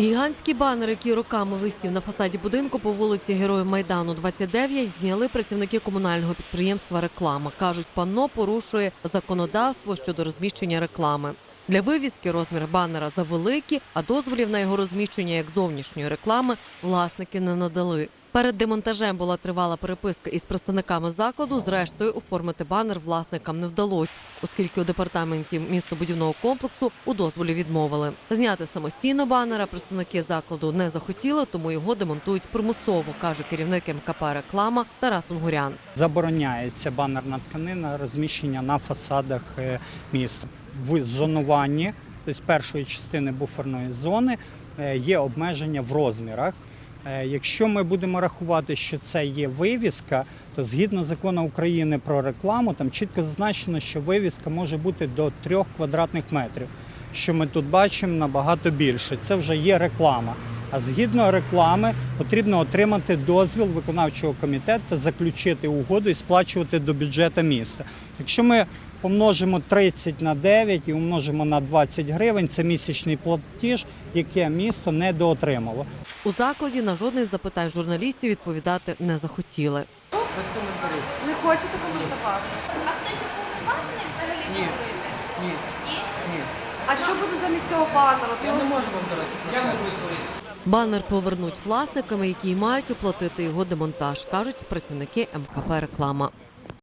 Гігантський банер, який роками висів на фасаді будинку по вулиці Героїв Майдану 29, зняли працівники комунального підприємства Реклама. кажуть, панно порушує законодавство щодо розміщення реклами. Для вивіски розмір банера завеликі, а дозволів на його розміщення як зовнішньої реклами власники не надали. Перед демонтажем була тривала переписка із представниками закладу. Зрештою, оформити банер власникам не вдалося, оскільки у департаменті містобудівного комплексу у дозволі відмовили. Зняти самостійно банера представники закладу не захотіли, тому його демонтують примусово, каже керівник МКП реклама Тарас Унгурян. Забороняється банерна тканина розміщення на фасадах е, міста. В зонуванні, тобто першої частини буферної зони, е, є обмеження в розмірах. Е, Якщо ми будемо рахувати, що це є вивіска, то згідно закону України про рекламу, там чітко зазначено, що вивіска може бути до 3 квадратних метрів. Що ми тут бачимо набагато більше. Це вже є реклама. А згідно реклами потрібно отримати дозвіл виконавчого комітету, заключити угоду і сплачувати до бюджету міста. Якщо ми помножимо 30 на 9 і умножимо на 20 гривень, це місячний платіж, яке місто не доотримало. У закладі на жодне з запитань журналістів відповідати не захотіли. Не хочете коментувати? А хтось уповноважений взагалі Ні. говорити? Ні, Ні? ні. А що буде замість цього банеру? Я не можу вам зараз Я можу відповісти. Банер повернуть власниками, які мають оплатити його демонтаж, кажуть працівники МКП реклама.